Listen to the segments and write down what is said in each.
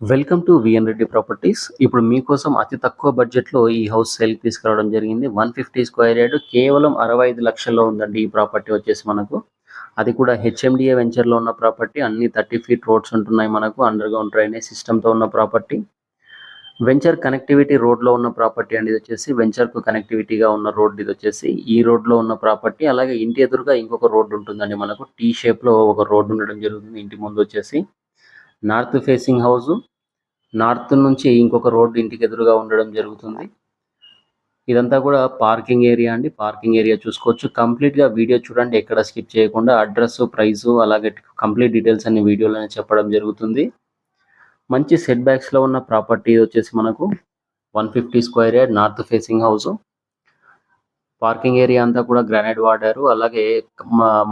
Welcome to VN Reddy properties ఇప్పుడు మీకోసం అతి తక్కువ బడ్జెట్లో ఈ హౌస్ సేల్ తీసుకురావడం జరిగింది. వన్ ఫిఫ్టీ స్క్వేర్ యార్డ్ కేవలం అరవై ఐదు లక్షల్లో ఉందండి ఈ ప్రాపర్టీ వచ్చేసి మనకు. అది కూడా హెచ్ఎండిఏ వెంచర్లో ఉన్న ప్రాపర్టీ అన్ని థర్టీ ఫీట్ రోడ్స్ ఉంటున్నాయి మనకు. అండర్ గ్రౌండ్ డ్రైనేజ్ సిస్టమ్తో ఉన్న ప్రాపర్టీ వెంచర్ కనెక్టివిటీ రోడ్లో ఉన్న ప్రాపర్టీ అండి ఇది వచ్చేసి. వెంచర్కు కనెక్టివిటీగా ఉన్న రోడ్ ఇది వచ్చేసి. ఈ రోడ్లో ఉన్న ప్రాపర్టీ అలాగే ఇంటి ఎదురుగా ఇంకొక రోడ్డు ఉంటుందండి మనకు. టీ షేప్లో ఒక రోడ్డు ఉండడం జరుగుతుంది ఇంటి ముందు వచ్చేసి. నార్త్ ఫేసింగ్ హౌస్ నార్త్ నుంచి ఇంకొక రోడ్డు ఇంటికి ఎదురుగా ఉండడం జరుగుతుంది. ఇదంతా కూడా పార్కింగ్ ఏరియా అండి. పార్కింగ్ ఏరియా చూసుకోవచ్చు. కంప్లీట్గా వీడియో చూడండి ఎక్కడ స్కిప్ చేయకుండా అడ్రస్ ప్రైస్ అలాగే కంప్లీట్ డీటెయిల్స్ అన్ని వీడియోలోనే చెప్పడం జరుగుతుంది. మంచి సెట్ బ్యాక్స్లో ఉన్న ప్రాపర్టీ వచ్చేసి మనకు one fifty square yard north facing house. Parking area అంతా కూడా గ్రానైట్ వాడారు. అలాగే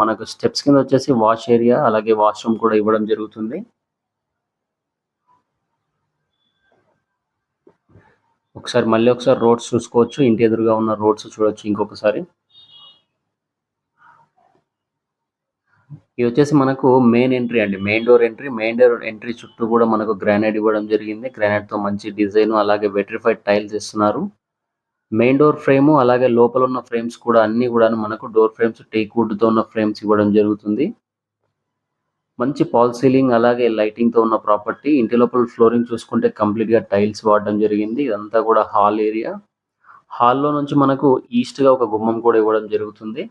మనకు స్టెప్స్ కింద వచ్చేసి వాష్ ఏరియా అలాగే వాష్రూమ్ కూడా ఇవ్వడం జరుగుతుంది. ఒకసారి మళ్ళీ ఒకసారి రోడ్స్ చూసుకోవచ్చు. ఇంటి ఎదురుగా ఉన్న రోడ్స్ చూడొచ్చు ఇంకొకసారి. ఇది వచ్చేసి మనకు మెయిన్ ఎంట్రీ అండి. Main door entry main door entry చుట్టూ కూడా మనకు గ్రానైట్ ఇవ్వడం జరిగింది. గ్రానైట్తో మంచి డిజైన్ అలాగే వెట్రిఫైడ్ టైల్స్ ఇస్తున్నారు మెయిన్ డోర్ ఫ్రేమ్ అలాగే లోపల ఉన్న ఫ్రేమ్స్ కూడా అన్ని కూడా మనకు డోర్ ఫ్రేమ్స్ టేక్ వుడ్తో ఉన్న ఫ్రేమ్స్ ఇవ్వడం జరుగుతుంది. మంచి పాల్ సీలింగ్ అలాగే లైటింగ్తో ఉన్న ప్రాపర్టీ ఇంటి లోపల ఫ్లోరింగ్ చూసుకుంటే కంప్లీట్గా టైల్స్ వాడడం జరిగింది. ఇదంతా కూడా హాల్ ఏరియా హాల్లో నుంచి మనకు ఈస్ట్గా ఒక గుమ్మం కూడా ఇవ్వడం జరుగుతుంది.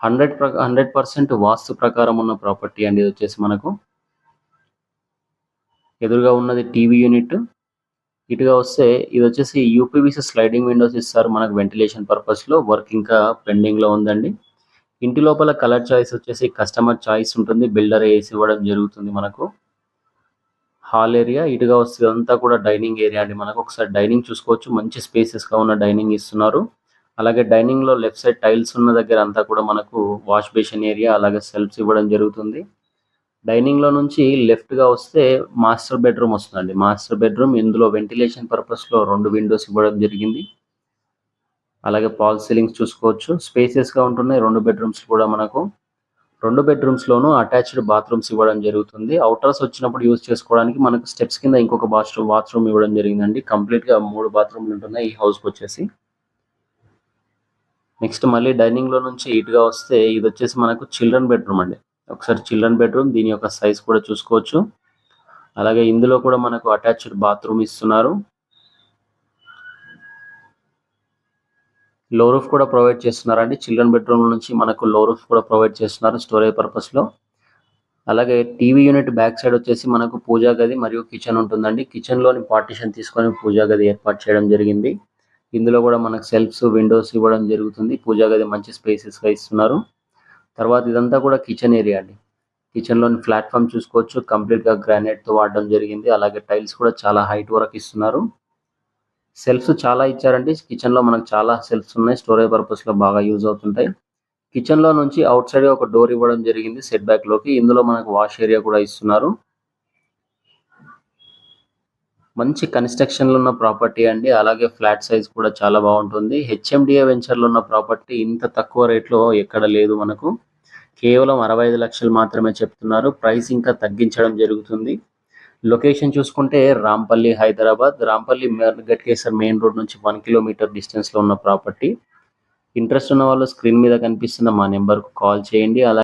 హండ్రెడ్ హండ్రెడ్ పర్సెంట్ వాస్తు ప్రకారం ఉన్న ప్రాపర్టీ అండి ఇది వచ్చేసి మనకు. ఎదురుగా ఉన్నది టీవీ యూనిట్ ఇటుగా వస్తే ఇది వచ్చేసి యూపీవీసీ స్లైడింగ్ విండోస్ ఇస్తారు మనకు వెంటిలేషన్ పర్పస్లో. వర్క్ ఇంకా పెండింగ్లో ఉందండి. ఇంటి లోపల కలర్ చాయిస్ వచ్చేసి కస్టమర్ చాయిస్ ఉంటుంది బిల్డర్ వేసి ఇవ్వడం జరుగుతుంది మనకు. హాల్ ఏరియా ఇటుగా వస్తే అంతా కూడా డైనింగ్ ఏరియా అండి మనకు. ఒకసారి డైనింగ్ చూసుకోవచ్చు మంచి స్పేసెస్గా ఉన్న డైనింగ్ ఇస్తున్నారు. అలాగే డైనింగ్లో లెఫ్ట్ సైడ్ టైల్స్ ఉన్న దగ్గర అంతా కూడా మనకు వాష్ బేసిన్ ఏరియా అలాగే సెల్ఫ్స్ ఇవ్వడం జరుగుతుంది. డైనింగ్లో నుంచి లెఫ్ట్గా వస్తే మాస్టర్ బెడ్రూమ్ వస్తుందండి. మాస్టర్ బెడ్రూమ్ ఇందులో వెంటిలేషన్ పర్పస్లో రెండు విండోస్ ఇవ్వడం జరిగింది. అలాగే పాల్ సీలింగ్స్ చూసుకోవచ్చు. స్పేసెస్గా ఉంటున్నాయి. రెండు బెడ్రూమ్స్ కూడా మనకు. రెండు బెడ్రూమ్స్లోనూ అటాచ్డ్ బాత్రూమ్స్ ఇవ్వడం జరుగుతుంది. అవుటర్స్ వచ్చినప్పుడు యూజ్ చేసుకోవడానికి మనకు స్టెప్స్ కింద ఇంకొక బాత్రూమ్ బాత్రూమ్ ఇవ్వడం జరిగిందండి. కంప్లీట్గా మూడు బాత్రూమ్లు ఉంటున్నాయి ఈ హౌస్కి వచ్చేసి. నెక్స్ట్ మళ్ళీ డైనింగ్లో నుంచి ఇటుగా వస్తే ఇది వచ్చేసి మనకు చిల్డ్రన్ బెడ్రూమ్ అండి. ఒకసారి చిల్డ్రన్ బెడ్రూమ్ దీని యొక్క సైజ్ కూడా చూసుకోవచ్చు. అలాగే ఇందులో కూడా మనకు అటాచ్డ్ బాత్రూమ్ ఇస్తున్నారు. లో రూఫ్ కూడా ప్రొవైడ్ చేస్తున్నారండి. చిల్డ్రన్ బెడ్రూమ్ నుంచి మనకు లో రూఫ్ కూడా ప్రొవైడ్ చేస్తున్నారు స్టోరేజ్ పర్పస్లో. అలాగే టీవీ యూనిట్ బ్యాక్ సైడ్ వచ్చేసి మనకు పూజా గది మరియు కిచెన్ ఉంటుందండి. కిచెన్లోని తీసుకొని పూజా గది ఏర్పాటు చేయడం జరిగింది. ఇందులో కూడా మనకు సెల్ఫ్స్ విండోస్ ఇవ్వడం జరుగుతుంది. పూజా గది మంచి స్పేసెస్గా ఇస్తున్నారు. తర్వాత ఇదంతా కూడా కిచెన్ ఏరియా అండి. కిచెన్లోని ప్లాట్ఫామ్ చూసుకోవచ్చు. కంప్లీట్గా గ్రానైట్తో వాడడం జరిగింది. అలాగే టైల్స్ కూడా చాలా హైట్ వరకు ఇస్తున్నారు. సెల్ఫ్స్ చాలా ఇచ్చారండి. కిచెన్లో మనకు చాలా సెల్ఫ్స్ ఉన్నాయి. స్టోరేజ్ పర్పస్లో బాగా యూజ్ అవుతుంటాయి. కిచెన్లో నుంచి అవుట్ సైడ్ ఒక డోర్ ఇవ్వడం జరిగింది. సెట్ బ్యాక్లోకి ఇందులో మనకు వాష్ ఏరియా కూడా ఇస్తున్నారు. మంచి కన్స్ట్రక్షన్లో ఉన్న ప్రాపర్టీ అండి. అలాగే ఫ్లాట్ సైజ్ కూడా చాలా బాగుంటుంది. హెచ్ఎండిఏ వెంచర్లో ఉన్న ప్రాపర్టీ ఇంత తక్కువ రేట్లో ఎక్కడ లేదు మనకు. కేవలం అరవై ఐదు లక్షలు మాత్రమే చెప్తున్నారు. ప్రైస్ ఇంకా తగ్గించడం జరుగుతుంది. లొకేషన్ చూసుకుంటే రాంపల్లి హైదరాబాద్. రాంపల్లి గట్కేసర్ మెయిన్ రోడ్ నుంచి వన్ కిలోమీటర్ డిస్టెన్స్లో ఉన్న ప్రాపర్టీ. ఇంట్రెస్ట్ ఉన్న వాళ్ళు స్క్రీన్ మీద కనిపిస్తున్న మా నెంబర్కు కాల్ చేయండి. అలా